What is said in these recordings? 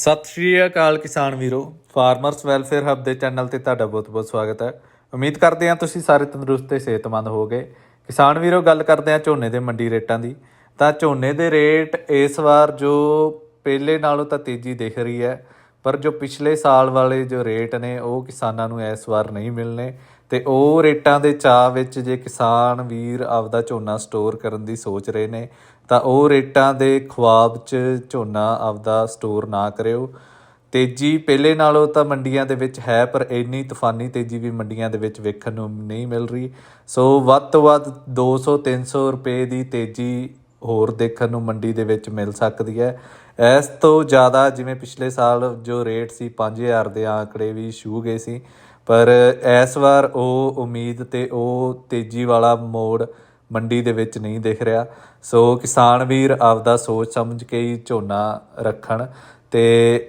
ਸਤਿ ਸ਼੍ਰੀ ਅਕਾਲ ਕਿਸਾਨ ਵੀਰੋ ਫਾਰਮਰਸ ਵੈਲਫੇਅਰ ਹੱਬ ਦੇ ਚੈਨਲ ਤੇ ਤੁਹਾਡਾ ਬਹੁਤ-ਬਹੁਤ ਸਵਾਗਤ ਹੈ। ਉਮੀਦ ਕਰਦੇ ਹਾਂ ਤੁਸੀਂ ਸਾਰੇ ਤੰਦਰੁਸਤ ਤੇ ਸਿਹਤਮੰਦ ਹੋਵੋਗੇ। ਕਿਸਾਨ ਵੀਰੋ, ਗੱਲ ਕਰਦੇ ਹਾਂ ਝੋਨੇ ਦੇ ਮੰਡੀ ਰੇਟਾਂ ਦੀ। ਤਾਂ ਝੋਨੇ ਦੇ ਰੇਟ ਇਸ ਵਾਰ ਜੋ ਪਹਿਲੇ ਨਾਲੋਂ ਤਾਂ ਤੇਜ਼ੀ ਦਿਖ ਰਹੀ ਹੈ, ਪਰ ਜੋ ਪਿਛਲੇ ਸਾਲ ਵਾਲੇ ਜੋ ਰੇਟ ਨੇ, ਉਹ ਕਿਸਾਨਾਂ ਨੂੰ ਇਸ ਵਾਰ ਨਹੀਂ ਮਿਲਨੇ ਤੇ ਉਹ ਰੇਟਾਂ ਦੇ ਚਾਹ ਵਿੱਚ ਜੇ ਕਿਸਾਨ ਵੀਰ ਆਪਦਾ ਝੋਨਾ ਸਟੋਰ ਕਰਨ ਦੀ ਸੋਚ ਰਹੇ ਨੇ ਤਾਂ ਉਹ ਰੇਟਾਂ ਦੇ ਖੁਆਬ 'ਚ ਝੋਨਾ ਆਪਦਾ ਸਟੋਰ ਨਾ ਕਰਿਓ। ਤੇਜ਼ੀ ਪਹਿਲੇ ਨਾਲੋਂ ਤਾਂ ਮੰਡੀਆਂ ਦੇ ਵਿੱਚ ਹੈ, ਪਰ ਇੰਨੀ ਤੂਫਾਨੀ ਤੇਜ਼ੀ ਵੀ ਮੰਡੀਆਂ ਦੇ ਵਿੱਚ ਵੇਖਣ ਨੂੰ ਨਹੀਂ ਮਿਲ ਰਹੀ। ਸੋ ਵੱਧ ਤੋਂ ਵੱਧ 200 300 ਰੁਪਏ ਦੀ ਤੇਜ਼ੀ ਹੋਰ ਦੇਖਣ ਨੂੰ ਮੰਡੀ ਦੇ ਵਿੱਚ ਮਿਲ ਸਕਦੀ ਹੈ। ਇਸ ਤੋਂ ਜ਼ਿਆਦਾ ਜਿਵੇਂ ਪਿਛਲੇ ਸਾਲ ਜੋ ਰੇਟ ਸੀ 5000 ਦੇ ਆંકੜੇ ਵੀ ਛੂ ਗਏ ਸੀ, ਪਰ ਇਸ ਵਾਰ ਉਹ ਉਮੀਦ ਤੇ ਉਹ ਤੇਜ਼ੀ ਵਾਲਾ ਮੋੜ ਮੰਡੀ ਦੇ ਵਿੱਚ ਨਹੀਂ ਦਿਖ ਰਿਹਾ। ਸੋ ਕਿਸਾਨ ਵੀਰ ਆਪਦਾ ਸੋਚ ਸਮਝ ਕੇ ਹੀ ਝੋਨਾ ਰੱਖਣ ਤੇ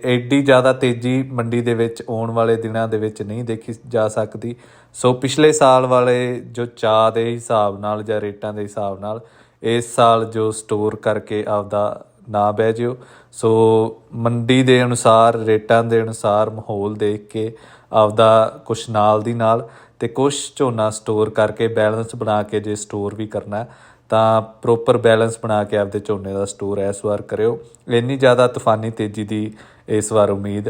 ਐਡੀ ਜ਼ਿਆਦਾ ਤੇਜ਼ੀ ਮੰਡੀ ਦੇ ਵਿੱਚ ਆਉਣ ਵਾਲੇ ਦਿਨਾਂ ਦੇ ਵਿੱਚ ਨਹੀਂ ਦੇਖੀ ਜਾ ਸਕਦੀ। ਸੋ ਪਿਛਲੇ ਸਾਲ ਵਾਲੇ ਜੋ ਚਾਹ ਦੇ ਹਿਸਾਬ ਨਾਲ ਜਾਂ ਰੇਟਾਂ ਦੇ ਹਿਸਾਬ ਨਾਲ ਇਸ ਸਾਲ ਜੋ ਸਟੋਰ ਕਰਕੇ ਆਪਦਾ ਨਾ ਬਹਿ ਜਿਓ। ਸੋ ਮੰਡੀ ਦੇ ਅਨੁਸਾਰ, ਰੇਟਾਂ ਦੇ ਅਨੁਸਾਰ ਮਾਹੌਲ ਦੇਖ ਕੇ ਆਪਦਾ ਕੁਛ ਨਾਲ ਦੀ ਨਾਲ ਤੇ ਕੁਛ ਝੋਨਾ ਸਟੋਰ ਕਰਕੇ ਬੈਲੈਂਸ ਬਣਾ ਕੇ ਜੇ ਸਟੋਰ ਵੀ ਕਰਨਾ ਤਾਂ ਪ੍ਰੋਪਰ ਬੈਲੈਂਸ ਬਣਾ ਕੇ ਆਪਦੇ ਝੋਨੇ ਦਾ ਸਟੋਰ ਇਸ ਵਾਰ ਕਰਿਓ। ਇੰਨੀ ਜ਼ਿਆਦਾ ਤੂਫਾਨੀ ਤੇਜ਼ੀ ਦੀ ਇਸ ਵਾਰ ਉਮੀਦ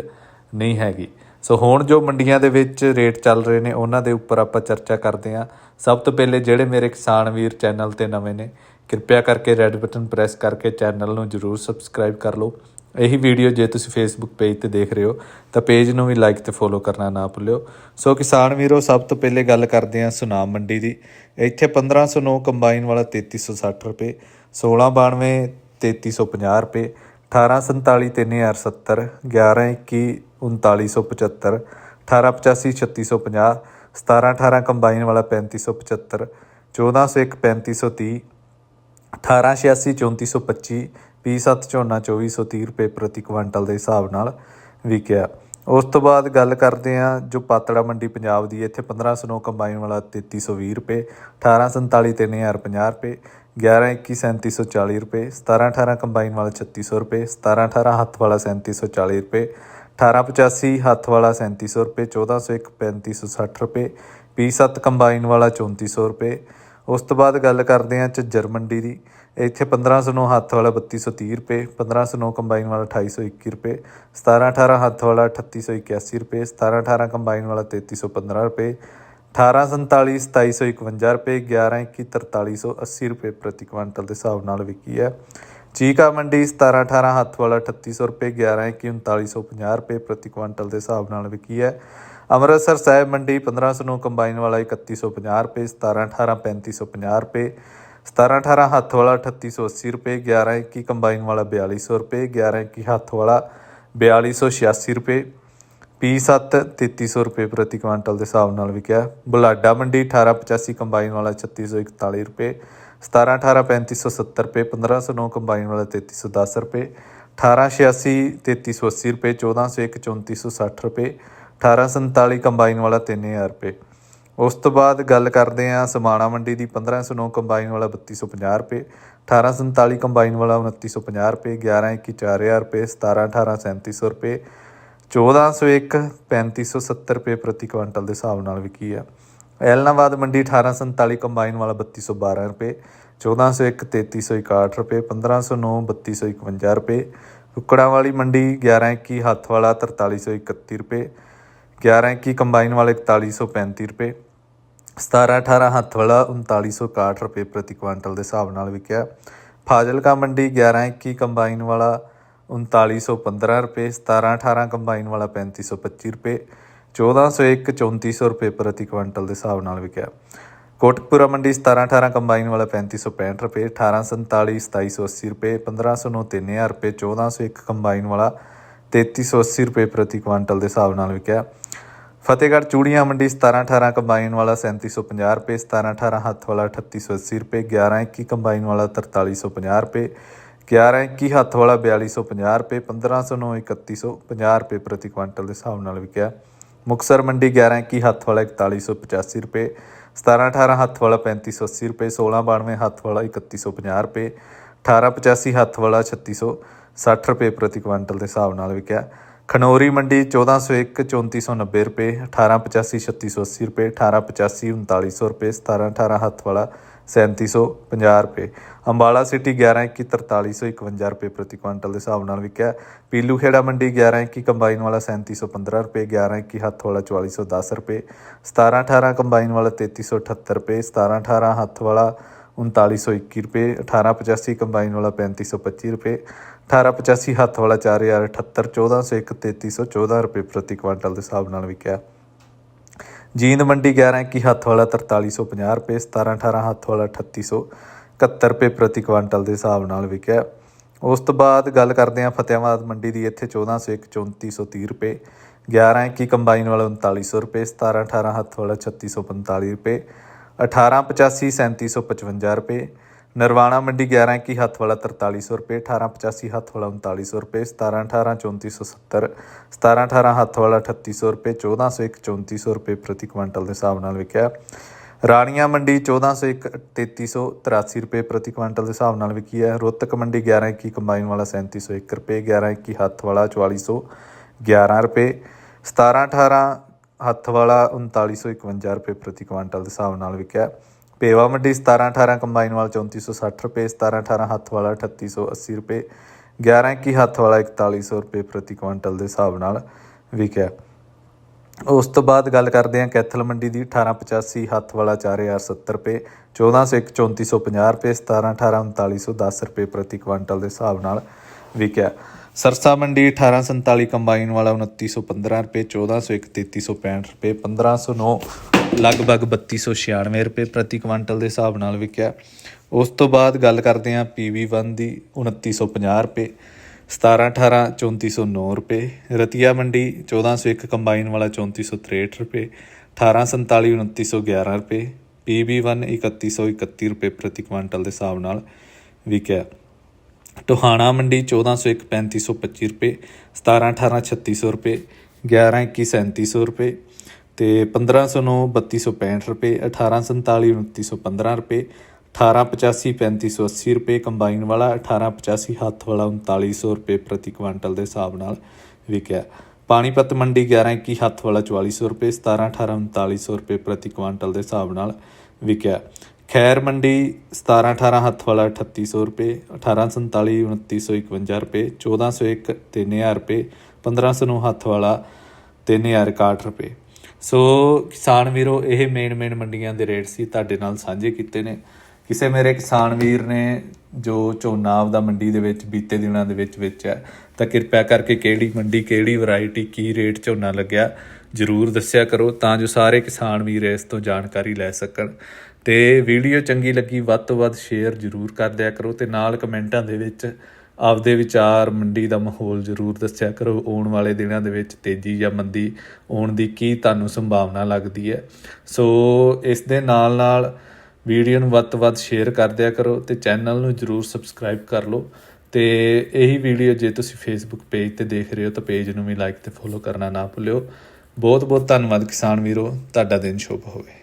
ਨਹੀਂ ਹੈਗੀ। ਸੋ ਹੁਣ ਜੋ ਮੰਡੀਆਂ ਦੇ ਵਿੱਚ ਰੇਟ ਚੱਲ ਰਹੇ ਨੇ, ਉਹਨਾਂ ਦੇ ਉੱਪਰ ਆਪਾਂ ਚਰਚਾ ਕਰਦੇ ਹਾਂ। ਸਭ ਤੋਂ ਪਹਿਲੇ ਜਿਹੜੇ ਮੇਰੇ ਕਿਸਾਨ ਵੀਰ ਚੈਨਲ ਤੇ ਨਵੇਂ ਨੇ, ਕਿਰਪਾ ਕਰਕੇ ਰੈੱਡ ਬਟਨ ਪ੍ਰੈਸ ਕਰਕੇ ਚੈਨਲ ਨੂੰ ਜਰੂਰ ਸਬਸਕ੍ਰਾਈਬ ਕਰ ਲਓ। ਇਹੀ ਵੀਡੀਓ ਜੇ ਤੁਸੀਂ ਫੇਸਬੁੱਕ ਪੇਜ ਤੇ ਦੇਖ ਰਹੇ ਹੋ, ਤਾਂ ਪੇਜ ਨੂੰ ਵੀ ਲਾਈਕ ਤੇ ਫੋਲੋ ਕਰਨਾ ਨਾ ਭੁੱਲਿਓ। ਸੋ ਕਿਸਾਨ ਵੀਰੋ, ਸਭ ਤੋਂ ਪਹਿਲੇ ਗੱਲ ਕਰਦੇ ਹਾਂ ਸੁਨਾਮ ਮੰਡੀ ਦੀ। ਇੱਥੇ 1509 ਕੰਬਾਈਨ ਵਾਲਾ 3360 ਰੁਪਏ 1692 3350 ਰੁਪਏ 1847 3070 1121 3975 1885 3650 1718 ਕੰਬਾਈਨ ਵਾਲਾ 3575 1401 3530 1886 3425 P7 ਝੋਨਾ 2430 ਰੁਪਏ ਪ੍ਰਤੀ ਕੁਇੰਟਲ ਦੇ ਹਿਸਾਬ ਨਾਲ ਵਿਕਿਆ। ਉਸ ਤੋਂ ਬਾਅਦ ਗੱਲ ਕਰਦੇ ਹਾਂ ਜੋ ਪਾਤੜਾ ਮੰਡੀ ਪੰਜਾਬ ਦੀ ਹੈ, ਇੱਥੇ 1509 ਕੰਬਾਈਨ ਵਾਲਾ 3320 ਰੁਪਏ 1847 3050 ਰੁਪਏ 1121 3740 ਰੁਪਏ 1718 ਕੰਬਾਈਨ ਵਾਲਾ 3600 ਰੁਪਏ 1718 ਹੱਥ ਵਾਲਾ 3740 ਰੁਪਏ 1885 ਹੱਥ ਵਾਲਾ 3700 ਰੁਪਏ 1401 3560 ਰੁਪਏ P7 ਕੰਬਾਈਨ ਵਾਲਾ 3400 ਰੁਪਏ ਉਸ ਤੋਂ ਬਾਅਦ ਗੱਲ ਕਰਦੇ ਹਾਂ ਝੱਜਰ ਮੰਡੀ ਦੀ। ਇੱਥੇ 1509 ਹੱਥ ਵਾਲਾ 3230 ਰੁਪਏ 1509 ਕੰਬਾਈਨ ਵਾਲਾ 2821 ਰੁਪਏ 1718 ਹੱਥ ਵਾਲਾ 3881 ਰੁਪਏ 1718 ਕੰਬਾਈਨ ਵਾਲਾ 3315 ਰੁਪਏ 1847 2751 ਰੁਪਏ 1121 4380 ਰੁਪਏ ਪ੍ਰਤੀ ਕੁਇੰਟਲ ਦੇ ਹਿਸਾਬ ਨਾਲ ਵਿਕੀ ਹੈ। ਚੀਕਾ ਮੰਡੀ 1718 ਹੱਥ ਵਾਲਾ 3800 ਰੁਪਏ 1121 3950 ਰੁਪਏ ਪ੍ਰਤੀ ਕੁਇੰਟਲ ਦੇ ਹਿਸਾਬ ਨਾਲ ਵਿਕੀ ਹੈ। ਅੰਮ੍ਰਿਤਸਰ ਸਾਹਿਬ ਮੰਡੀ 1509 ਕੰਬਾਈਨ ਵਾਲਾ 3150 ਰੁਪਏ 1718 3550 ਰੁਪਏ 1718 ਹੱਥ ਵਾਲਾ 3880 ਰੁਪਏ 1121 ਕੰਬਾਈਨ ਵਾਲਾ 4200 ਰੁਪਏ 1121 ਹੱਥ ਵਾਲਾ 4286 ਰੁਪਏ P7 3300 ਰੁਪਏ ਪ੍ਰਤੀ ਕੁਇੰਟਲ ਦੇ ਹਿਸਾਬ ਨਾਲ ਵਿਕਿਆ। ਬੁਲਾਡਾ ਮੰਡੀ 1885 ਕੰਬਾਈਨ ਵਾਲਾ 3641 ਰੁਪਏ 1718 3570 ਰੁਪਏ 1509 ਕੰਬਾਈਨ ਵਾਲਾ 3310 ਰੁਪਏ 1886 3380 ਰੁਪਏ 1401 3460 ਰੁਪਏ 1847 ਕੰਬਾਈਨ ਵਾਲਾ 3000 ਰੁਪਏ। ਉਸ ਤੋਂ ਬਾਅਦ ਗੱਲ ਕਰਦੇ ਹਾਂ ਸਮਾਣਾ ਮੰਡੀ ਦੀ 1509 ਕੰਬਾਈਨ ਵਾਲਾ 3250 ਰੁਪਏ 1847 ਕੰਬਾਈਨ ਵਾਲਾ 2950 ਰੁਪਏ 1121 4000 ਰੁਪਏ 1718 3700 ਰੁਪਏ 1401 3570 ਰੁਪਏ ਪ੍ਰਤੀ ਕੁਇੰਟਲ ਦੇ ਹਿਸਾਬ ਨਾਲ ਵਿਕੀ ਆ। ਐਲਨਾਬਾਦ ਮੰਡੀ 1847 ਕੰਬਾਈਨ ਵਾਲਾ 3212 ਰੁਪਏ 1401 3361 ਰੁਪਏ 1509 3251 ਰੁਪਏ ਕੁੱਕੜਾਂ ਵਾਲੀ ਮੰਡੀ 1121 ਹੱਥ ਵਾਲਾ 4331 ਰੁਪਏ 1121 ਕੰਬਾਈਨ ਵਾਲਾ 4135 ਰੁਪਏ 1718 ਹੱਥ ਵਾਲਾ 3961 ਰੁਪਏ ਪ੍ਰਤੀ ਕੁਇੰਟਲ ਦੇ ਹਿਸਾਬ ਨਾਲ ਵਿਕਿਆ। ਫਾਜ਼ਿਲਕਾ ਮੰਡੀ 1121 ਕੰਬਾਈਨ ਵਾਲਾ 3915 ਰੁਪਏ 1718 ਕੰਬਾਈਨ ਵਾਲਾ 3525 ਰੁਪਏ 1401 3400 ਰੁਪਏ ਪ੍ਰਤੀ ਕੁਇੰਟਲ ਦੇ ਹਿਸਾਬ ਨਾਲ ਵਿਕਿਆ। ਕੋਟਕਪੂਰਾ ਮੰਡੀ 1718 ਕੰਬਾਈਨ ਵਾਲਾ 3565 ਰੁਪਏ 1847 2780 ਰੁਪਏ 1509 3000 ਰੁਪਏ 1401 ਕੰਬਾਈਨ ਵਾਲਾ 3380 ਰੁਪਏ ਪ੍ਰਤੀ ਕੁਇੰਟਲ ਦੇ ਹਿਸਾਬ ਨਾਲ ਵਿਕਿਆ। ਫਤਿਹਗੜ੍ਹ ਚੂੜੀਆਂ ਮੰਡੀ 1718 ਕੰਬਾਈਨ ਵਾਲਾ 3750 ਰੁਪਏ 1718 ਹੱਥ ਵਾਲਾ 3880 ਰੁਪਏ 1121 ਕੰਬਾਈਨ ਵਾਲਾ 4350 ਰੁਪਏ 1121 ਹੱਥ ਵਾਲਾ 4250 ਰੁਪਏ 1509 3150 ਰੁਪਏ ਪ੍ਰਤੀ ਕੁਇੰਟਲ ਦੇ ਹਿਸਾਬ ਨਾਲ ਵਿਕਿਆ। ਮੁਕਸਰ ਮੰਡੀ 1121 ਹੱਥ ਵਾਲਾ 4185 ਰੁਪਏ 1718 ਹੱਥ ਵਾਲਾ 3580 ਰੁਪਏ 1692 ਹੱਥ ਵਾਲਾ 3150 ਰੁਪਏ 1885 ਹੱਥ ਵਾਲਾ 3600 60 ਰੁਪਏ ਪ੍ਰਤੀ ਕੁਇੰਟਲ ਦੇ ਹਿਸਾਬ ਨਾਲ ਵਿਕਿਆ। ਖਨੌਰੀ ਮੰਡੀ 1401 3490 ਰੁਪਏ 1885 3680 ਰੁਪਏ 1885 3900 ਰੁਪਏ 1718 ਹੱਥ ਵਾਲਾ 3750 ਰੁਪਏ। ਅੰਬਾਲਾ ਸਿਟੀ 1121 4351 ਰੁਪਏ ਪ੍ਰਤੀ ਕੁਇੰਟਲ ਦੇ ਹਿਸਾਬ ਨਾਲ ਵਿਕਿਆ। ਪੀਲੂ ਖੇੜਾ ਮੰਡੀ 1121 ਕੰਬਾਈਨ ਵਾਲਾ 3715 ਰੁਪਏ 1121 ਹੱਥ ਵਾਲਾ 4410 ਰੁਪਏ। 1718 ਕੰਬਾਈਨ ਵਾਲਾ 3378 ਰੁਪਏ 1718 ਹੱਥ ਵਾਲਾ 3921 ਰੁਪਏ 1885 ਕੰਬਾਈਨ ਵਾਲਾ 3525 ਰੁਪਏ। 1885 ਹੱਥ ਵਾਲਾ 4078 1401 3314 ਰੁਪਏ ਪ੍ਰਤੀ ਕੁਇੰਟਲ ਦੇ ਹਿਸਾਬ ਨਾਲ ਵਿਕਿਆ। ਜੀਂਦ ਮੰਡੀ 1121 ਹੱਥ ਵਾਲਾ 4350 ਰੁਪਏ 1718 ਹੱਥ ਵਾਲਾ 3871 ਰੁਪਏ ਪ੍ਰਤੀ ਕੁਇੰਟਲ ਦੇ ਹਿਸਾਬ ਨਾਲ ਵਿਕਿਆ। ਉਸ ਤੋਂ ਬਾਅਦ ਗੱਲ ਕਰਦੇ ਹਾਂ ਫਤਿਆਬਾਦ ਮੰਡੀ ਦੀ, ਇੱਥੇ 1401 3430 ਰੁਪਏ 1121 ਕੰਬਾਈਨ ਵਾਲਾ 3900 ਰੁਪਏ 1718 ਹੱਥ ਵਾਲਾ 3645 ਰੁਪਏ 1885 3755 ਰੁਪਏ ਨਰਵਾਣਾ ਮੰਡੀ 1121 ਹੱਥ ਵਾਲਾ 4300 ਰੁਪਏ 1885 ਹੱਥ ਵਾਲਾ 3900 ਰੁਪਏ 1718 3470 1718 ਹੱਥ ਵਾਲਾ 3800 ਰੁਪਏ 1401 3400 ਰੁਪਏ ਪ੍ਰਤੀ ਕੁਇੰਟਲ ਦੇ ਹਿਸਾਬ ਨਾਲ ਵਿਕਿਆ। ਰਾਣੀਆਂ ਮੰਡੀ 1401 3383 ਰੁਪਏ ਪ੍ਰਤੀ ਕੁਇੰਟਲ ਦੇ ਹਿਸਾਬ ਨਾਲ ਵਿਕੀ ਹੈ। ਰੋਹਤਕ ਮੰਡੀ 1121 ਕੰਬਾਈਨ ਵਾਲਾ 3701 ਰੁਪਏ 1121 ਹੱਥ ਵਾਲਾ 4411 ਰੁਪਏ 1718 ਹੱਥ ਵਾਲਾ 3951 ਰੁਪਏ ਪ੍ਰਤੀ ਕੁਇੰਟਲ ਦੇ ਹਿਸਾਬ ਨਾਲ ਵਿਕਿਆ। ਪੇਵਾ ਮੰਡੀ 1718 ਕੰਬਾਈਨ ਵਾਲਾ 3460 ਰੁਪਏ 1718 ਹੱਥ ਵਾਲਾ 3880 ਰੁਪਏ 1121 ਹੱਥ ਵਾਲਾ 4100 ਰੁਪਏ ਪ੍ਰਤੀ ਕੁਇੰਟਲ ਦੇ ਹਿਸਾਬ ਨਾਲ ਵਿਕਿਆ। ਉਸ ਤੋਂ ਬਾਅਦ ਗੱਲ ਕਰਦੇ ਹਾਂ ਕੈਥਲ ਮੰਡੀ ਦੀ 1885 ਹੱਥ ਵਾਲਾ 4070 ਰੁਪਏ 1401 3450 ਰੁਪਏ 1718 3910 ਰੁਪਏ ਪ੍ਰਤੀ ਕੁਇੰਟਲ ਦੇ ਹਿਸਾਬ ਨਾਲ ਵਿਕਿਆ। ਸਰਸਾ ਮੰਡੀ 1847 ਕੰਬਾਈਨ ਵਾਲਾ 2915 ਰੁਪਏ 1401 3365 ਰੁਪਏ 1509 ਲਗਭਗ 3296 ਰੁਪਏ ਪ੍ਰਤੀ ਕੁਇੰਟਲ ਦੇ ਹਿਸਾਬ ਨਾਲ ਵਿਕਿਆ। ਉਸ ਤੋਂ ਬਾਅਦ ਗੱਲ ਕਰਦੇ ਹਾਂ PV1 ਦੀ 2950 ਰੁਪਏ 17 18 3409 ਰੁਪਏ, ਰਤੀਆ ਮੰਡੀ 1401 ਕੰਬਾਈਨ ਵਾਲਾ 3463 ਰੁਪਏ 1847 2911 ਰੁਪਏ PB1 3131 ਰੁਪਏ ਪ੍ਰਤੀ ਕੁਇੰਟਲ ਦੇ ਹਿਸਾਬ ਨਾਲ ਵਿਕਿਆ। ਟੋਹਾਣਾ ਮੰਡੀ 1401 3525 ਰੁਪਏ 17 18 3600 ਰੁਪਏ 11 21 3700 ਰੁਪਏ ਤੇ 1509 3265 ਰੁਪਏ 1847 2915 ਰੁਪਏ 1885 3580 ਰੁਪਏ ਕੰਬਾਈਨ ਵਾਲਾ 1885 ਹੱਥ ਵਾਲਾ 3900 ਰੁਪਏ ਪ੍ਰਤੀ ਕੁਇੰਟਲ ਦੇ ਹਿਸਾਬ ਨਾਲ ਵਿਕਿਆ। ਪਾਣੀਪਤ ਮੰਡੀ 1121 ਹੱਥ ਵਾਲਾ 4400 ਰੁਪਏ 17 18 3900 ਰੁਪਏ ਪ੍ਰਤੀ ਕੁਇੰਟਲ ਦੇ ਹਿਸਾਬ ਨਾਲ ਵਿਕਿਆ। ਖੈਰ ਮੰਡੀ 17 18 ਹੱਥ ਵਾਲਾ 3800 ਰੁਪਏ 1847 2951 ਰੁਪਏ 1401 3000 ਰੁਪਏ 1509 ਹੱਥ ਵਾਲਾ 3061 ਰੁਪਏ। ਸੋ ਕਿਸਾਨ ਵੀਰੋ, ਇਹ ਮੇਨ ਮੇਨ ਮੰਡੀਆਂ ਦੇ ਰੇਟ ਸੀ ਤੁਹਾਡੇ ਨਾਲ ਸਾਂਝੇ ਕੀਤੇ ਨੇ। ਕਿਸੇ ਮੇਰੇ ਕਿਸਾਨ ਵੀਰ ਨੇ ਜੋ ਝੋਨਾ ਆਪਦਾ ਮੰਡੀ ਦੇ ਵਿੱਚ ਬੀਤੇ ਦਿਨਾਂ ਦੇ ਵਿੱਚ ਵੇਚਿਆ, ਤਾਂ ਕਿਰਪਾ ਕਰਕੇ ਕਿਹੜੀ ਮੰਡੀ, ਕਿਹੜੀ ਵੈਰਾਈਟੀ ਕੀ ਰੇਟ ਝੋਨਾ ਲੱਗਿਆ, ਜਰੂਰ ਦੱਸਿਆ ਕਰੋ ਤਾਂ ਜੋ ਸਾਰੇ ਕਿਸਾਨ ਵੀਰ ਇਸ ਤੋਂ ਜਾਣਕਾਰੀ ਲੈ ਸਕਣ। ਤੇ ਵੀਡੀਓ ਚੰਗੀ ਲੱਗੀ, ਵੱਧ ਤੋਂ ਵੱਧ ਸ਼ੇਅਰ ਜਰੂਰ ਕਰ ਦਿਆ ਕਰੋ ਤੇ ਨਾਲ ਕਮੈਂਟਾਂ ਦੇ ਵਿੱਚ ਆਪਦੇ ਵਿਚਾਰ ਮੰਡੀ ਦਾ ਮਾਹੌਲ ਜਰੂਰ ਦੱਸਿਆ ਕਰੋ। ਆਉਣ ਵਾਲੇ ਦਿਨਾਂ ਦੇ ਵਿੱਚ ਤੇਜ਼ੀ ਜਾਂ ਮੰਦੀ ਆਉਣ ਦੀ ਕੀ ਤੁਹਾਨੂੰ ਸੰਭਾਵਨਾ ਲੱਗਦੀ ਹੈ? ਸੋ ਇਸ ਦੇ ਨਾਲ ਨਾਲ ਵੀਡੀਓ ਨੂੰ ਵੱਧ ਤੋਂ ਵੱਧ ਸ਼ੇਅਰ ਕਰ ਦਿਆ ਕਰੋ ਤੇ ਚੈਨਲ ਨੂੰ ਜਰੂਰ ਸਬਸਕ੍ਰਾਈਬ ਕਰ ਲਓ। ਤੇ ਇਹੀ ਵੀਡੀਓ ਜੇ ਤੁਸੀਂ ਫੇਸਬੁੱਕ ਪੇਜ ਤੇ ਦੇਖ ਰਹੇ ਹੋ ਤਾਂ ਪੇਜ ਨੂੰ ਵੀ ਲਾਈਕ ਤੇ ਫੋਲੋ ਕਰਨਾ ਨਾ ਭੁੱਲਿਓ। ਬਹੁਤ ਬਹੁਤ ਧੰਨਵਾਦ ਕਿਸਾਨ ਵੀਰੋ। ਤੁਹਾਡਾ ਦਿਨ ਸ਼ੁਭ ਹੋਵੇ।